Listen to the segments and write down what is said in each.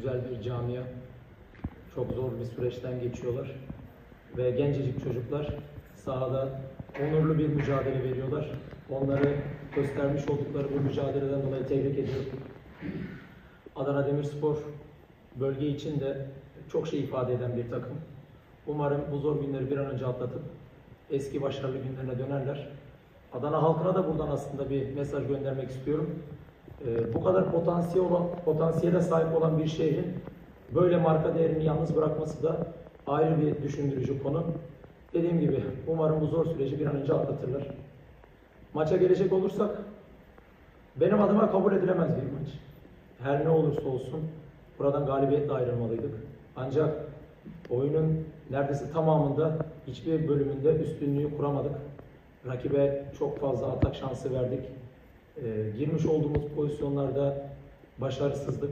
güzel bir camia. Çok zor bir süreçten geçiyorlar. Ve gencecik çocuklar sahada onurlu bir mücadele veriyorlar. Onları göstermiş oldukları bu mücadeleden dolayı tebrik ediyorum. Adana Demirspor bölge için de çok şey ifade eden bir takım. Umarım bu zor günleri bir an önce atlatıp eski başarılı günlerine dönerler. Adana halkına da buradan aslında bir mesaj göndermek istiyorum. Ee, bu kadar potansiyel olan, potansiyele sahip olan bir şehrin böyle marka değerini yalnız bırakması da ayrı bir düşündürücü konu. Dediğim gibi umarım bu zor süreci bir an önce atlatırlar. Maça gelecek olursak benim adıma kabul edilemez bir maç. Her ne olursa olsun buradan galibiyetle ayrılmalıydık. Ancak oyunun neredeyse tamamında hiçbir bölümünde üstünlüğü kuramadık. Rakibe çok fazla atak şansı verdik. Ee, girmiş olduğumuz pozisyonlarda başarısızlık,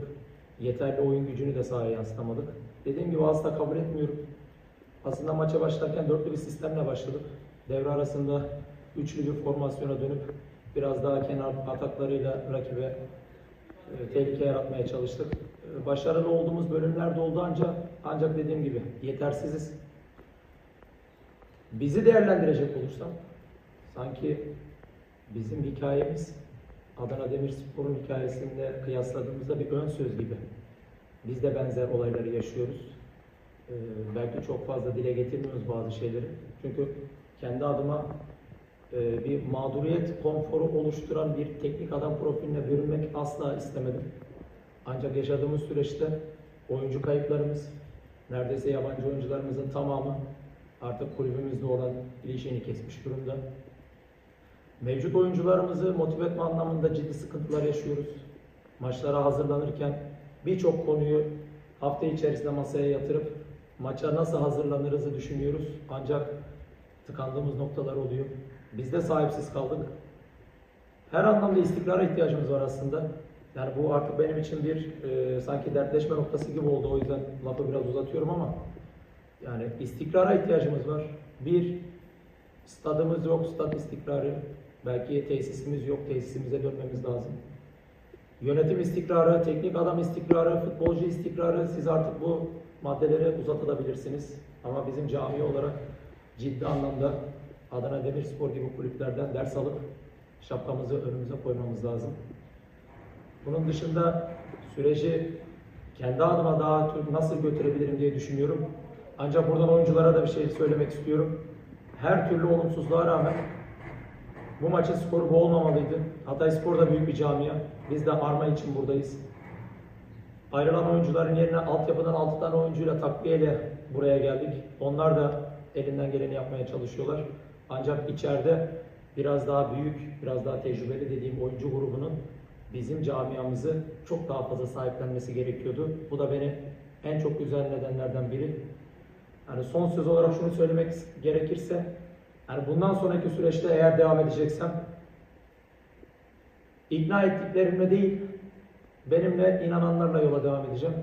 yeterli oyun gücünü de sahaya yansıtamadık. Dediğim gibi asla kabul etmiyorum. Aslında maça başlarken dörtlü bir sistemle başladık. Devre arasında üçlü bir formasyona dönüp biraz daha kenar ataklarıyla rakibe e, tehlike yaratmaya çalıştık. E, Başarılı olduğumuz bölümler de oldu ancak ancak dediğim gibi yetersiziz. Bizi değerlendirecek olursam sanki bizim hikayemiz Adana Demirspor'un hikayesinde kıyasladığımızda bir ön söz gibi. Biz de benzer olayları yaşıyoruz. Ee, belki çok fazla dile getirmiyoruz bazı şeyleri. Çünkü kendi adıma e, bir mağduriyet konforu oluşturan bir teknik adam profiline bürünmek asla istemedim. Ancak yaşadığımız süreçte oyuncu kayıplarımız, neredeyse yabancı oyuncularımızın tamamı artık kulübümüzde olan ilişkini kesmiş durumda. Mevcut oyuncularımızı motive etme anlamında ciddi sıkıntılar yaşıyoruz. Maçlara hazırlanırken birçok konuyu hafta içerisinde masaya yatırıp maça nasıl hazırlanırızı düşünüyoruz. Ancak tıkandığımız noktalar oluyor. Biz de sahipsiz kaldık. Her anlamda istikrara ihtiyacımız var aslında. Yani bu artık benim için bir e, sanki dertleşme noktası gibi oldu. O yüzden lafı biraz uzatıyorum ama yani istikrara ihtiyacımız var. Bir, stadımız yok, stad istikrarı. Belki tesisimiz yok, tesisimize dönmemiz lazım. Yönetim istikrarı, teknik adam istikrarı, futbolcu istikrarı siz artık bu maddelere uzatılabilirsiniz. Ama bizim cami olarak ciddi anlamda Adana Demirspor gibi kulüplerden ders alıp şapkamızı önümüze koymamız lazım. Bunun dışında süreci kendi adıma daha nasıl götürebilirim diye düşünüyorum. Ancak buradan oyunculara da bir şey söylemek istiyorum. Her türlü olumsuzluğa rağmen bu maçın skoru bu olmamalıydı. Hatay Spor da büyük bir camia. Biz de arma için buradayız. Ayrılan oyuncuların yerine altyapıdan 6 tane oyuncuyla takviyeyle buraya geldik. Onlar da elinden geleni yapmaya çalışıyorlar. Ancak içeride biraz daha büyük, biraz daha tecrübeli dediğim oyuncu grubunun bizim camiamızı çok daha fazla sahiplenmesi gerekiyordu. Bu da beni en çok üzen nedenlerden biri. Yani son söz olarak şunu söylemek gerekirse, yani bundan sonraki süreçte eğer devam edeceksem, ikna ettiklerimle değil, benimle inananlarla yola devam edeceğim.